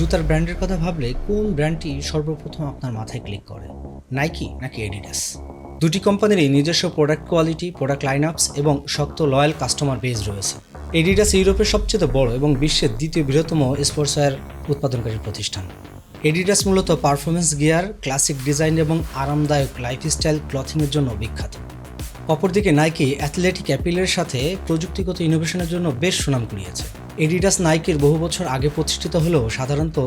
জুতার ব্র্যান্ডের কথা ভাবলে কোন ব্র্যান্ডটি সর্বপ্রথম আপনার মাথায় ক্লিক করে? নাইকি নাকি এডিডাস? দুটি কোম্পানিরই নিজস্ব product quality product line ups এবং শক্ত লয়াল কাস্টমার বেজ রয়েছে। এডিডাস ইউরোপের সবচেয়ে বড় এবং বিশ্বের দ্বিতীয় বৃহত্তম স্পোর্টসওয়্যার উৎপাদনকারী প্রতিষ্ঠান। এডিডাস মূলত পারফরমেন্স গিয়ার ক্লাসিক ডিজাইন এবং আরামদায়ক লাইফস্টাইল ক্লথিংয়ের জন্য বিখ্যাত। অপরদিকে নাইকি অ্যাথলেটিক অ্যাপিলের সাথে প্রযুক্তিগত ইনোভেশনের জন্য বেশ সুনাম কুড়িয়েছে। এডিডাস নাইকির বহু বছর আগে প্রতিষ্ঠিত হলেও সাধারণত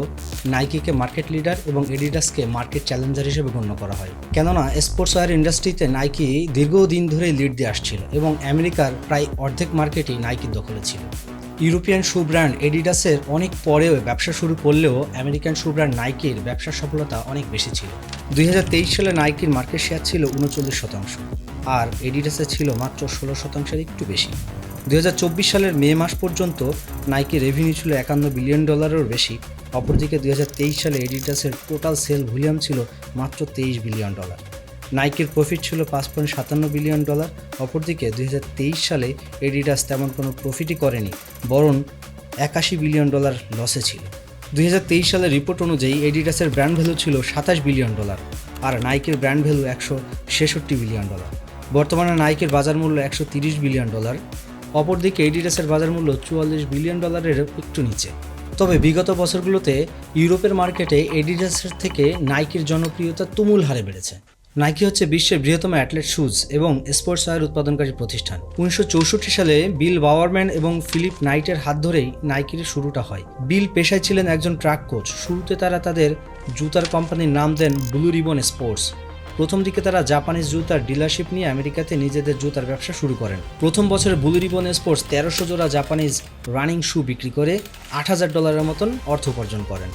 নাইকিকে মার্কেট লিডার এবং এডিডাসকে মার্কেট চ্যালেঞ্জার হিসেবে গণ্য করা হয়। কেননা স্পোর্টস ওয়্যার ইন্ডাস্ট্রিতে নাইকি দীর্ঘদিন ধরে লিড দিয়ে আসছিল এবং আমেরিকার প্রায় অর্ধেক মার্কেটই নাইকির দখলে ছিল। ইউরোপিয়ান শু ব্র্যান্ড এডিডাসের অনেক পরেও ব্যবসা শুরু করলেও আমেরিকান শু ব্র্যান্ড নাইকির ব্যবসার সফলতা অনেক বেশি ছিল। দুই হাজার তেইশ সালে নাইকির মার্কেট শেয়ার ছিল উনচল্লিশ শতাংশ, আর এডিডাসে ছিল মাত্র ষোলো শতাংশের একটু বেশি। দুই হাজার চব্বিশ সালের মে মাস পর্যন্ত নাইকি রেভিনিউ ছিল একান্ন বিলিয়ন ডলারেরও বেশি। অপরদিকে দুই হাজার তেইশ সালে এডিডাসের টোটাল সেল ভলিউম ছিল মাত্র তেইশ বিলিয়ন ডলার নাইকির প্রফিট ছিল পাঁচ পয়েন্ট সাতান্ন বিলিয়ন ডলার অপরদিকে দুই হাজার তেইশ সালে এডিডাস তেমন কোনো প্রফিটই করেনি, বরং একাশি বিলিয়ন ডলার লসে ছিল। দুই হাজার তেইশ সালের রিপোর্ট অনুযায়ী এডিডাসের ব্র্যান্ড ভ্যালু ছিল সাতাশ বিলিয়ন ডলার আর নাইকের ব্র্যান্ড ভ্যালু একশো ছেষট্টি বিলিয়ন ডলার বর্তমানে নাইকের বাজার মূল্য একশো তিরিশ বিলিয়ন ডলার অপরদিকে এডিডাসের বাজার মূল্য চুয়াল্লিশ বিলিয়ন ডলারের একটু নিচে। তবে বিগত বছরগুলোতে ইউরোপের মার্কেটে এডিডাসের থেকে নাইকির জনপ্রিয়তা তুমুল হারে বেড়েছে। নাইকি হচ্ছে বিশ্বের বৃহত্তম অ্যাথলেট শুজ এবং স্পোর্টস ওয়্যার উৎপাদনকারী প্রতিষ্ঠান। উনিশশো চৌষট্টি সালে বিল বাওয়ারম্যান এবং ফিলিপ নাইটের হাত ধরেই নাইকির শুরুটা হয়। বিল পেশায় ছিলেন একজন ট্রাক কোচ। শুরুতে তারা তাদের জুতার কোম্পানির নাম দেন ব্লু রিবন স্পোর্টস। প্রথম দিকে তারা জাপানিজ জুতার ডিলারশিপ নিয়ে আমেরিকাতে নিজেদের জুতার ব্যবসা শুরু করেন। প্রথম বছরে ব্লু রিবন স্পোর্টস তেরোশো জোড়া জাপানিজ রানিং শু বিক্রি করে আট হাজার ডলারের মতন অর্থ উপার্জন করেন।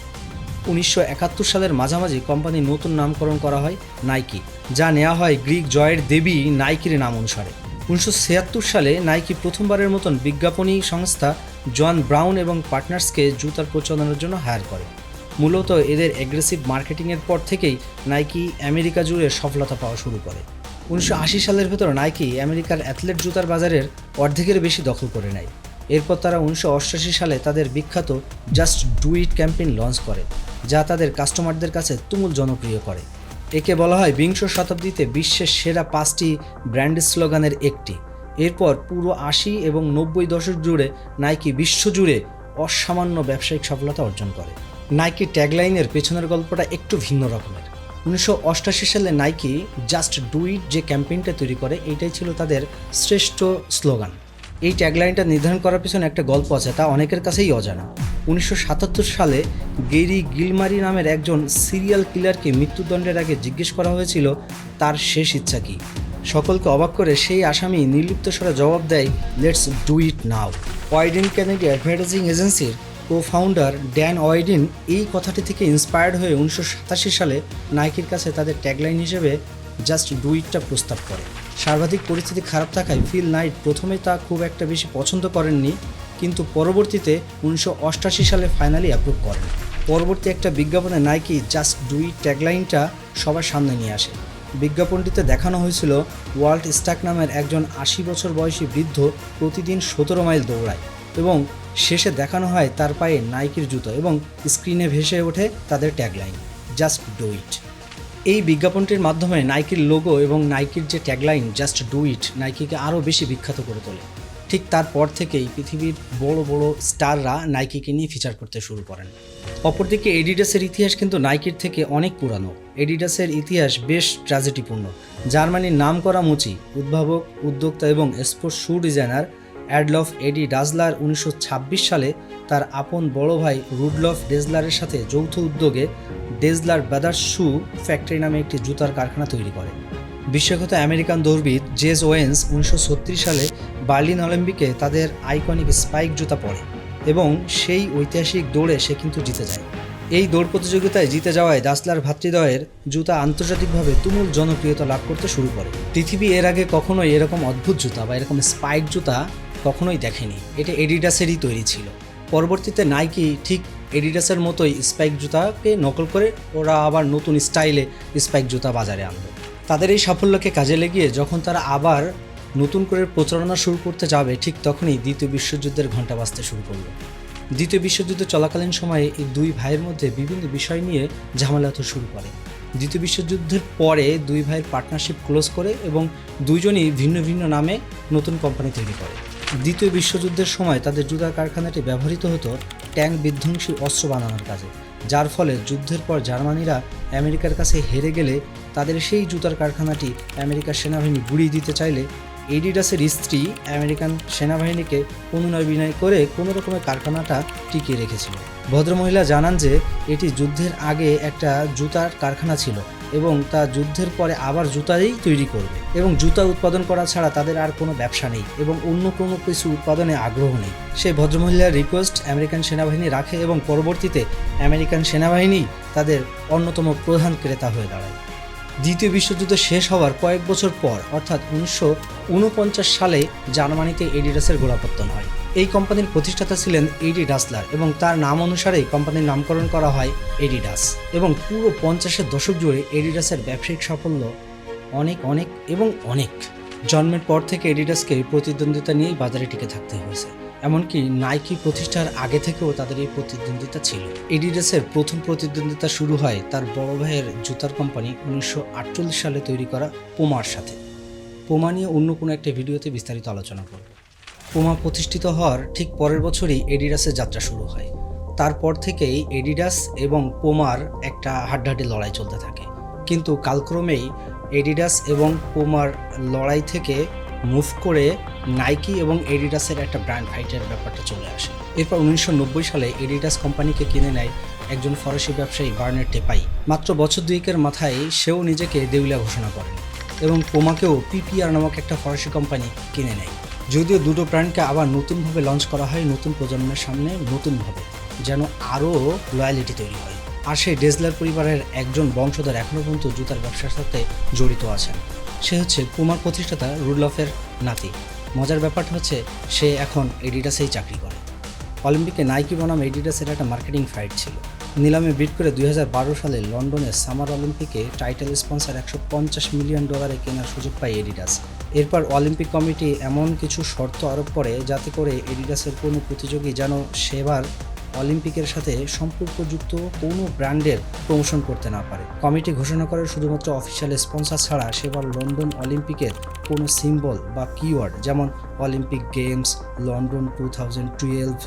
উনিশশো একাত্তর সালের মাঝামাঝি কোম্পানির নতুন নামকরণ করা হয় নাইকি, যা নেওয়া হয় গ্রিক জয়ের দেবী নাইকির নাম অনুসারে। উনিশশো ছিয়াত্তর সালে নাইকি প্রথমবারের মতন বিজ্ঞাপনী সংস্থা জন ব্রাউন এবং পার্টনার্সকে জুতার প্রচলনের জন্য হায়ার করে। মূলত এদের অ্যাগ্রেসিভ মার্কেটিংয়ের পর থেকেই নাইকি আমেরিকা জুড়ে সফলতা পাওয়া শুরু করে। উনিশশো আশি সালের ভেতর নাইকি আমেরিকার অ্যাথলেট জুতার বাজারের অর্ধেকের বেশি দখল করে নেয়। এরপর তারা উনিশশো সালে তাদের বিখ্যাত just do it campaign launch করে, যা তাদের কাস্টমারদের কাছে তুমুল জনপ্রিয় করে। একে বলা হয় বিংশ শতাব্দীতে বিশ্বের সেরা পাঁচটি ব্র্যান্ড স্লোগানের একটি। এরপর পুরো আশি এবং নব্বই দশক জুড়ে নাইকি বিশ্বজুড়ে অসামান্য ব্যবসায়িক সফলতা অর্জন করে। নাইকি ট্যাগলাইনের পেছনের গল্পটা একটু ভিন্ন রকমের। উনিশশো সালে নাইকি জাস্ট ডু ইট যে ক্যাম্পেইনটা তৈরি করে, এইটাই ছিল তাদের শ্রেষ্ঠ স্লোগান। এই ট্যাগলাইনটা নির্ধারণ করার পিছনে একটা গল্প আছে, তা অনেকের কাছেই অজানা। উনিশশো সাতাত্তর সালে গেরি গিলমারি নামের একজন সিরিয়াল কিলারকে মৃত্যুদণ্ডের আগে জিজ্ঞেস করা হয়েছিল, তার শেষ ইচ্ছা কী? সকলকে অবাক করে সেই আসামি নির্লিপ্ত স্বরে জবাব দেয় let's do it now Wieden Kennedy advertising এজেন্সির কো ফাউন্ডার ড্যান ওয়াইডিন এই কথাটি থেকে ইন্সপায়ার্ড হয়ে উনিশশো সাতাশি সালে নাইকির কাছে তাদের ট্যাগলাইন হিসেবে জাস্ট ডু ইটটা প্রস্তাব করে। সর্বাধিক পরিস্থিতি খারাপ থাকায় ফিল নাইট প্রথমে তা খুব একটা বেশি পছন্দ করেননি, কিন্তু পরবর্তীতে উনিশশো সালে ফাইনালি অ্যাপ্রুভ করেন। পরবর্তী একটা বিজ্ঞাপনে নাইকি জাস্ট ডু ইট ট্যাগলাইনটা সবার সামনে নিয়ে আসে। বিজ্ঞাপনটিতে দেখানো হয়েছিল ওয়ার্ল্ড স্টাক নামের একজন আশি বছর বয়সী বৃদ্ধ প্রতিদিন সতেরো মাইল দৌড়ায়। এবং শেষে দেখানো হয় তার পায়ে নাইকির জুতো এবং স্ক্রিনে ভেসে ওঠে তাদের ট্যাগলাইন, জাস্ট ডু ইট এই বিজ্ঞাপনটির মাধ্যমে নাইকির লোগো এবং নাইকির যে ট্যাগলাইন, জাস্ট ডু ইট নাইকিকে আরও বেশি বিখ্যাত করে তোলে। ঠিক তারপর থেকেই পৃথিবীর বড় বড় স্টাররা নাইকিকে নিয়ে ফিচার করতে শুরু করেন। অপরদিকে এডিডাসের ইতিহাস কিন্তু নাইকির থেকে অনেক পুরানো। এডিডাসের ইতিহাস বেশ ট্র্যাজেডিপূর্ণ। জার্মানির নাম করা মুচি, উদ্ভাবক, উদ্যোক্তা এবং sports shoe designer Adolf Adi Dassler উনিশশো ছাব্বিশ সালে তার আপন বড় ভাই রুডলফ ডেজলারের সাথে যৌথ উদ্যোগে ডেজলার ব্রাদার্স শু ফ্যাক্টরি নামে একটি জুতার কারখানা তৈরি করে। বিশ্বখ্যাত আমেরিকান দৌড়বিদ জেজ ওয়েন্স উনিশশো সালে বার্লিন অলিম্পিকে তাদের আইকনিক স্পাইক জুতা পরে এবং সেই ঐতিহাসিক দৌড়ে সে কিন্তু জিতে যায়। এই দৌড় প্রতিযোগিতায় জিতে যাওয়ায় দাসলার ভাতৃদ্বয়ের জুতা আন্তর্জাতিকভাবে তুমুল জনপ্রিয়তা লাভ করতে শুরু করে। পৃথিবী এর আগে কখনোই এরকম অদ্ভুত জুতা বা এরকম স্পাইক জুতা কখনোই দেখেনি। এটা এডিডাসেরই তৈরি ছিল। পরবর্তীতে নাইকি ঠিক এডিডাসের মতোই স্পাইক জুতাকে নকল করে ওরা আবার নতুন স্টাইলে স্পাইক জুতা বাজারে আনলো। তাদের এই সাফল্যকে কাজে লাগিয়ে যখন তারা আবার নতুন করে প্রচারণা শুরু করতে যাবে, ঠিক তখনই দ্বিতীয় বিশ্বযুদ্ধের ঘণ্টা বাজতে শুরু করল। দ্বিতীয় বিশ্বযুদ্ধ চলাকালীন সময়ে এই দুই ভাইয়ের মধ্যে বিভিন্ন বিষয় নিয়ে ঝামেলা তো শুরু করে। দ্বিতীয় বিশ্বযুদ্ধের পরে দুই ভাইয়ের পার্টনারশিপ ক্লোজ করে এবং দুইজনই ভিন্ন ভিন্ন নামে নতুন কোম্পানি তৈরি করে। দ্বিতীয় বিশ্বযুদ্ধের সময় তাদের জুতার কারখানাটি ব্যবহৃত হতো ট্যাঙ্ক বিধ্বংসী অস্ত্র বানানোর কাজে, যার ফলে যুদ্ধের পর জার্মানিরা আমেরিকার কাছে হেরে গেলে তাদের সেই জুতার কারখানাটি আমেরিকার সেনাবাহিনী গুড়িয়ে দিতে চাইলে এডিডাসের স্ত্রী আমেরিকান সেনাবাহিনীকে অনুনয় বিনয় করে কোনো রকমের কারখানাটা টিকিয়ে রেখেছিল। ভদ্রমহিলা জানান যে, এটি যুদ্ধের আগে একটা জুতার কারখানা ছিল। এবং তা যুদ্ধের পরে আবার জুতাই তৈরি করবে। এবং জুতা উৎপাদন করা ছাড়া তাদের আর কোনো ব্যবসা নেই এবং অন্য কোনো কিছু উৎপাদনে আগ্রহ নেই। সেই ভদ্রমহিলার রিকোয়েস্ট আমেরিকান সেনাবাহিনী রাখে এবং পরবর্তীতে আমেরিকান সেনাবাহিনী তাদের অন্যতম প্রধান ক্রেতা হয়ে দাঁড়ায়। দ্বিতীয় বিশ্বযুদ্ধ শেষ হওয়ার কয়েক বছর পর, অর্থাৎ উনিশশো উনপঞ্চাশ সালে জার্মানিতে এডিডাসের গোড়াপত্তন হয়। এই কোম্পানির প্রতিষ্ঠাতা ছিলেন এডি ডাসলার এবং তার নাম অনুসারেই কোম্পানির নামকরণ করা হয় এডিডাস এবং পুরো পঞ্চাশের দশক জুড়ে এডিডাসের ব্যবসায়িক সাফল্য অনেক অনেক এবং অনেক। জন্মের পর থেকে এডিডাসকে প্রতিদ্বন্দ্বিতা নিয়েই বাজারে টিকে থাকতে হয়েছে। এমনকি নাইকি প্রতিষ্ঠার আগে থেকেও তাদের এই প্রতিদ্বন্দ্বিতা ছিল। এডিডাসের প্রথম প্রতিদ্বন্দ্বিতা শুরু হয় তার বড় ভাইয়ের জুতার কোম্পানি উনিশশো আটচল্লিশ সালে তৈরি করা পোমার সাথে। পোমা নিয়ে অন্য কোনো একটা ভিডিওতে বিস্তারিত আলোচনা করব। পোমা প্রতিষ্ঠিত হওয়ার ঠিক পরের বছরই এডিডাসের যাত্রা শুরু হয়। তারপর থেকেই এডিডাস এবং পোমার একটা হাড্ডাহাড্ডি লড়াই চলতে থাকে। কিন্তু কালক্রমেই এডিডাস এবং পোমার লড়াই থেকে মুভ করে নাইকি এবং এডিডাসের একটা ব্র্যান্ড ফাইটের ব্যাপারটা চলে আসে। এরপর উনিশশো নব্বই সালে এডিডাস কোম্পানিকে কিনে নেয় একজন ফরাসি ব্যবসায়ী বার্নের টেপাই। মাত্র বছর দুয়েকের মাথায় সেও নিজেকে দেউলিয়া ঘোষণা করেন এবং পোমাকেও পিপিআর নামক একটা ফরাসি কোম্পানি কিনে নেয়। যদিও দুটো ব্র্যান্ডকে আবার নতুনভাবে লঞ্চ করা হয় নতুন প্রজন্মের সামনে নতুনভাবে, যেন আরও লয়ালিটি তৈরি হয়। আর সেই ডেজলার পরিবারের একজন বংশধর এখনও পর্যন্ত জুতার ব্যবসার সাথে জড়িত আছেন। সে হচ্ছে পুমার প্রতিষ্ঠাতা রুডলফের নাতি। মজার ব্যাপারটা হচ্ছে, সে এখন এডিডাসেই চাকরি করে। অলিম্পিকে নাইকি বনাম এডিডাসের একটা মার্কেটিং ফাইট ছিল। নিলামে বিট করে দুই হাজার বারো সালে লন্ডনের সামার অলিম্পিকে টাইটেল স্পন্সার একশো পঞ্চাশ মিলিয়ন ডলারে কেনার সুযোগ পায় এডিডাস। এরপর অলিম্পিক কমিটি এমন কিছু শর্ত আরোপ করে যাতে করে এডিডাসের কোনো প্রতিযোগী যেন সেবার অলিম্পিকের সাথে সম্পর্কযুক্ত কোনো ব্র্যান্ডের প্রমোশন করতে না পারে। কমিটি ঘোষণা করে শুধুমাত্র অফিসিয়াল স্পন্সর ছাড়া সেবার লন্ডন অলিম্পিকের কোনো সিম্বল বা কিওয়ার্ড, যেমন Olympic Games, London two thousand twelve,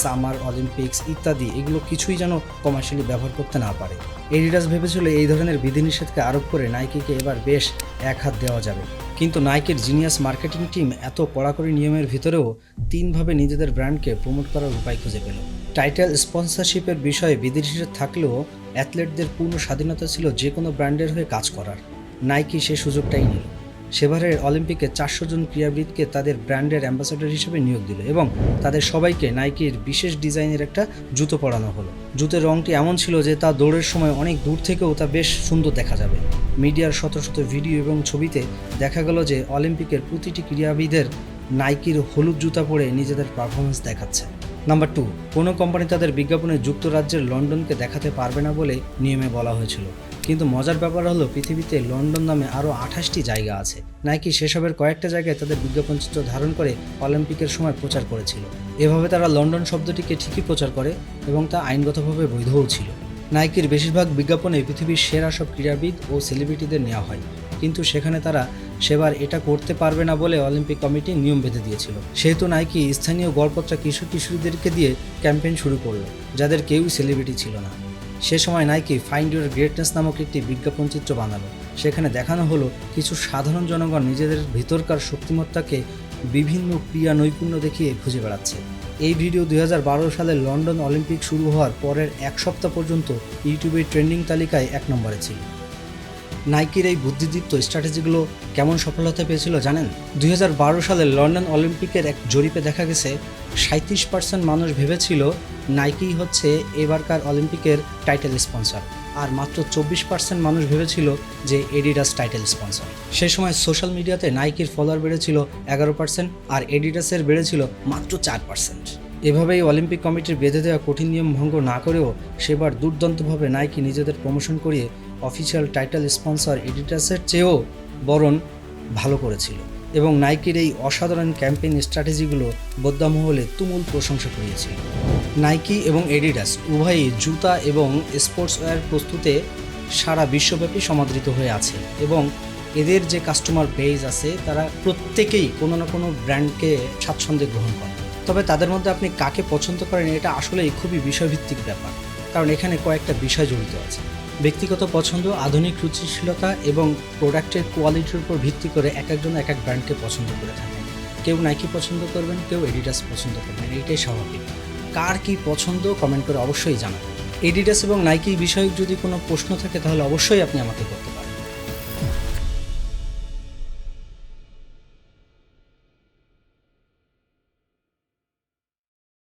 summer Olympics ইত্যাদি, এগুলো কিছুই যেন কমার্শিয়ালি ব্যবহার করতে না পারে। এডিডাস ভেবেছিল এই ধরনের বিধিনিষেধকে আরোপ করে নাইকিকে এবার বেশ এক হাত দেওয়া যাবে। কিন্তু নাইকের জিনিয়াস মার্কেটিং টিম এত কড়াকড়ি নিয়মের ভিতরেও তিনভাবে নিজেদের ব্র্যান্ডকে প্রমোট করার উপায় খুঁজে পেল। টাইটেল স্পন্সরশিপের বিষয়ে বিধিনিষেধ থাকলেও অ্যাথলেটদের পূর্ণ স্বাধীনতা ছিল যে কোনো ব্র্যান্ডের হয়ে কাজ করার। নাইকি সে সুযোগটাই নিল। সেবারের অলিম্পিকে চারশো জন ক্রীড়াবিদকে তাদের ব্র্যান্ডের অ্যাম্বাসেডর হিসেবে নিয়োগ দিল এবং তাদের সবাইকে নাইকির বিশেষ ডিজাইনের একটা জুতো পরানো হলো। জুতের রংটি এমন ছিল যে তা দৌড়ের সময় অনেক দূর থেকেও তা বেশ সুন্দর দেখা যাবে। মিডিয়ার শত শত ভিডিও এবং ছবিতে দেখা গেল যে অলিম্পিকের প্রতিটি ক্রীড়াবিদের নাইকির হলুদ জুতা পরে নিজেদের পারফরমেন্স দেখাচ্ছে। নাম্বার টু কোনো কোম্পানি তাদের বিজ্ঞাপনে যুক্তরাজ্যের লন্ডনকে দেখাতে পারবে না বলে নিয়মে বলা হয়েছিল। কিন্তু মজার ব্যাপার হলো পৃথিবীতে লন্ডন নামে আরও আঠাশটি জায়গা আছে। নাইকি সেসবের কয়েকটা জায়গায় তাদের বিজ্ঞাপন চিত্র ধারণ করে অলিম্পিকের সময় প্রচার করেছিল। এভাবে তারা লন্ডন শব্দটিকে ঠিকই প্রচার করে এবং তা আইনগতভাবে বৈধও ছিল। নাইকির বেশিরভাগ বিজ্ঞাপনে পৃথিবীর সেরা সব ক্রীড়াবিদ ও সেলিব্রিটিদের নেওয়া হয়। কিন্তু সেখানে তারা সেবার এটা করতে পারবে না বলে অলিম্পিক কমিটি নিয়ম বেঁধে দিয়েছিল। সেহেতু নাইকি স্থানীয় গড়পত্রা কিশোর কিশোরীদেরকে দিয়ে ক্যাম্পেইন শুরু করল, যাদের কেউই সেলিব্রিটি ছিল না। সে সময় নাইকি ফাইন্ড ইউর গ্রেটনেস নামক একটি বিজ্ঞাপন চিত্র বানালো। সেখানে দেখানো হলো কিছু সাধারণ জনগণ নিজেদের ভিতরকার শক্তিমত্তাকে বিভিন্ন ক্রিয়া নৈপুণ্য দেখিয়ে খুঁজে বেড়াচ্ছে। এই ভিডিও দুই হাজার বারো সালে লন্ডন অলিম্পিক শুরু হওয়ার পরের এক সপ্তাহ পর্যন্ত ইউটিউবের ট্রেন্ডিং তালিকায় এক নম্বরে ছিল। নাইকির এই বুদ্ধিদীপ্ত স্ট্র্যাটেজিগুলো কেমন সফলতা পেয়েছিল জানেন? দুই হাজার বারো সালে লন্ডন অলিম্পিকের এক জরিপে দেখা গেছে সাঁত্রিশ পার্সেন্ট মানুষ ভেবেছিল নাইকি হচ্ছে এবারকার অলিম্পিকের টাইটেল স্পন্সর। আর মাত্র চব্বিশ পার্সেন্ট মানুষ ভেবেছিল যে এডিডাস টাইটেল স্পন্সর সে সময় সোশ্যাল মিডিয়াতে নাইকির ফলোয়ার বেড়েছিল এগারো পার্সেন্ট আর এডিডাসের বেড়েছিল মাত্র চার পার্সেন্ট এভাবেই অলিম্পিক কমিটির বেঁধে দেওয়া কঠিন নিয়ম ভঙ্গ না করেও সেবার দুর্দান্তভাবে নাইকি নিজেদের প্রমোশন করিয়ে অফিসিয়াল টাইটেল স্পন্সর এডিটাসের চেয়েও বরণ ভালো করেছিল। এবং নাইকির এই অসাধারণ ক্যাম্পেইন স্ট্র্যাটেজিগুলো মহলে তুমুল প্রশংসা করিয়েছিল নাইকি এবং এডিডাস উভয়ই জুতা এবং স্পোর্টসওয়্যার প্রস্তুতে সারা বিশ্বব্যাপী সমাদৃত হয়ে আছে এবং এদের যে কাস্টমার বেজ আছে, তারা প্রত্যেকেই কোনো না কোনো ব্র্যান্ডকে স্বাচ্ছন্দ্যে গ্রহণ করে। তবে তাদের মধ্যে আপনি কাকে পছন্দ করেন, এটা আসলেই খুবই বিষয়ভিত্তিক ব্যাপার। কারণ এখানে কয়েকটা বিষয় জড়িত আছে। ব্যক্তিগত পছন্দ, আধুনিক রুচিশীলতা এবং প্রোডাক্টের কোয়ালিটির উপর ভিত্তি করে এক একজন এক এক ব্র্যান্ডকে পছন্দ করে থাকেন। কেউ নাইকি পছন্দ করবেন, কেউ এডিডাস পছন্দ করবেন, এইটাই স্বাভাবিক। কার কি পছন্দ কমেন্ট করে অবশ্যই জানাবেন। এডিডাস এবং নাইকি বিষয়ক যদি কোনো প্রশ্ন থাকে, তাহলে অবশ্যই আপনি আমাকে করতে